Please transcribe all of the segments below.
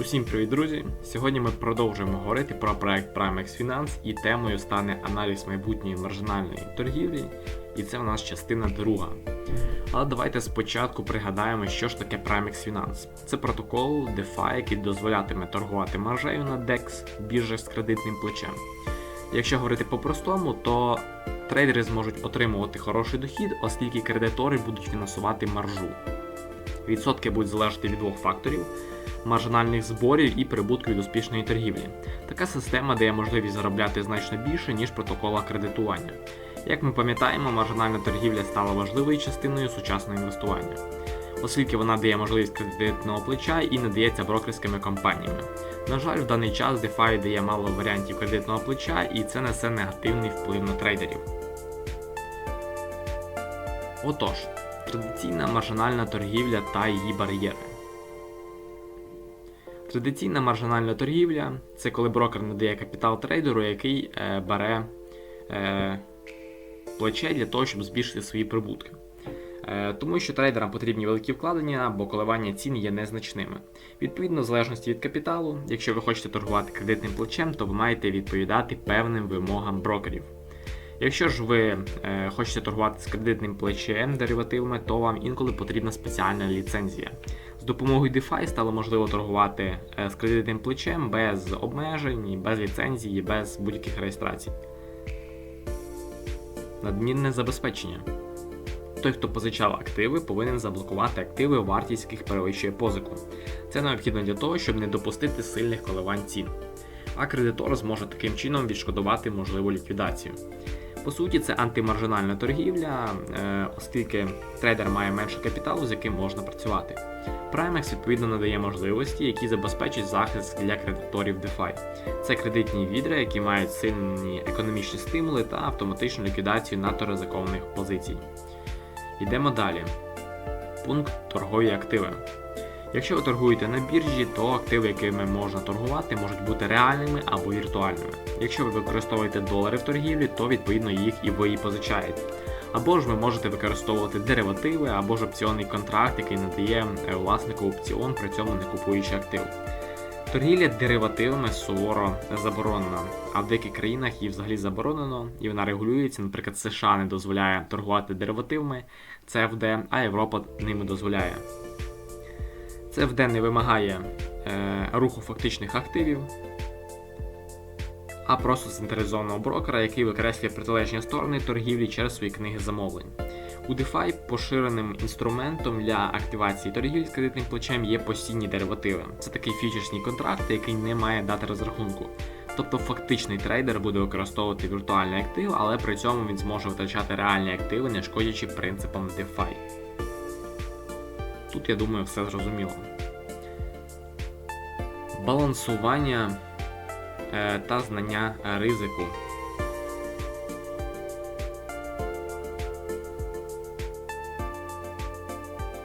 Усім привіт, друзі! Сьогодні ми продовжуємо говорити про проект Primex Finance і темою стане аналіз майбутньої маржинальної торгівлі, і це в нас частина друга. Але давайте спочатку пригадаємо, що ж таке Primex Finance. Це протокол DeFi, який дозволятиме торгувати маржею на DEX, біржах з кредитним плечем. Якщо говорити по-простому, то трейдери зможуть отримувати хороший дохід, оскільки кредитори будуть фінансувати маржу. Відсотки будуть залежати від двох факторів маржинальних зборів і прибутку від успішної торгівлі. Така система дає можливість заробляти значно більше, ніж протокола кредитування. Як ми пам'ятаємо, маржинальна торгівля стала важливою частиною сучасного інвестування, оскільки вона дає можливість кредитного плеча і не дається брокерськими компаніями. На жаль, в даний час DeFi дає мало варіантів кредитного плеча, і це несе негативний вплив на трейдерів. Отож, традиційна маржинальна торгівля та її бар'єри. Традиційна маржинальна торгівля це коли брокер надає капітал трейдеру, який е, бере е, плече для того, щоб збільшити свої прибутки. Е, тому що трейдерам потрібні великі вкладення, бо коливання цін є незначними. Відповідно, в залежності від капіталу, якщо ви хочете торгувати кредитним плечем, то ви маєте відповідати певним вимогам брокерів. Якщо ж ви е, хочете торгувати з кредитним плечем деривативами, то вам інколи потрібна спеціальна ліцензія. З допомогою DeFi стало можливо торгувати е, з кредитним плечем без обмежень, без ліцензії, без будь-яких реєстрацій. Надмірне забезпечення. Той, хто позичав активи, повинен заблокувати активи, вартість яких перевищує позику. Це необхідно для того, щоб не допустити сильних коливань цін. А кредитор зможе таким чином відшкодувати можливу ліквідацію. По суті, це антимаржинальна торгівля, е, оскільки трейдер має менше капіталу, з яким можна працювати. Primex відповідно надає можливості, які забезпечать захист для кредиторів DeFi. Це кредитні відри, які мають сильні економічні стимули та автоматичну ліквідацію надто ризикованих позицій. Йдемо далі. Пункт торгові активи. Якщо ви торгуєте на біржі, то активи, якими можна торгувати, можуть бути реальними або віртуальними. Якщо ви використовуєте долари в торгівлі, то відповідно їх і ви і позичаєте. Або ж ви можете використовувати деривативи, або ж опціонний контракт, який надає е, власнику опціон, при цьому не купуючи актив. Торгівля деривативами суворо заборонена, а в деяких країнах її взагалі заборонено, і вона регулюється. Наприклад, США не дозволяє торгувати деривативами, ЦФД, а Європа ними дозволяє. ЦФД не вимагає е, руху фактичних активів, а просто централізованого брокера, який викреслює протилежні сторони торгівлі через свої книги замовлень. У DeFi поширеним інструментом для активації торгівлі з кредитним плечем є постійні деривативи. Це такий фьючерсний контракт, який не має дати розрахунку. Тобто фактичний трейдер буде використовувати віртуальний актив, але при цьому він зможе витрачати реальні активи, не шкодячи принципам DeFi. Тут, я думаю, все зрозуміло. Балансування е, та знання ризику.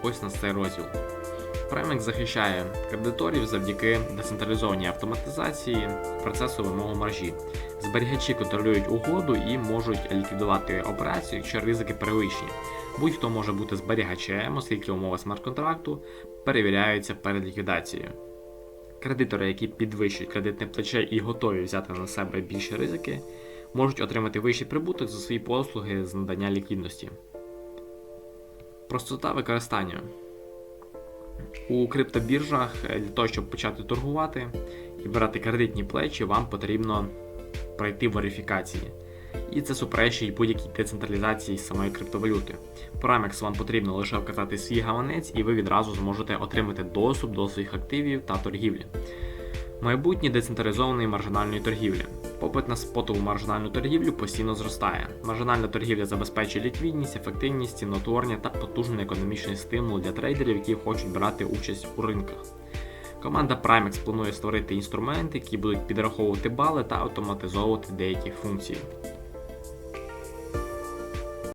Ось на цей розділ. Primex захищає кредиторів завдяки децентралізованій автоматизації процесу вимоги маржі. Зберігачі контролюють угоду і можуть ліквідувати операцію, якщо ризики перевищені. Будь-хто може бути зберігачем, оскільки умови смарт-контракту перевіряються перед ліквідацією. Кредитори, які підвищують кредитне плече і готові взяти на себе більші ризики, можуть отримати вищий прибуток за свої послуги з надання ліквідності. Простота використання. У криптобіржах е, для того, щоб почати торгувати і брати кредитні плечі, вам потрібно пройти верифікації. І це суперечить будь-якій децентралізації самої криптовалюти. Primex вам потрібно лише вказати свій гаманець, і ви відразу зможете отримати доступ до своїх активів та торгівлі. Майбутнє децентралізованої маржинальної торгівлі. Попит на спотову маржинальну торгівлю постійно зростає. Маржинальна торгівля забезпечує ліквідність, ефективність, цінотворення та потужний економічний стимул для трейдерів, які хочуть брати участь у ринках. Команда Primex планує створити інструменти, які будуть підраховувати бали та автоматизовувати деякі функції.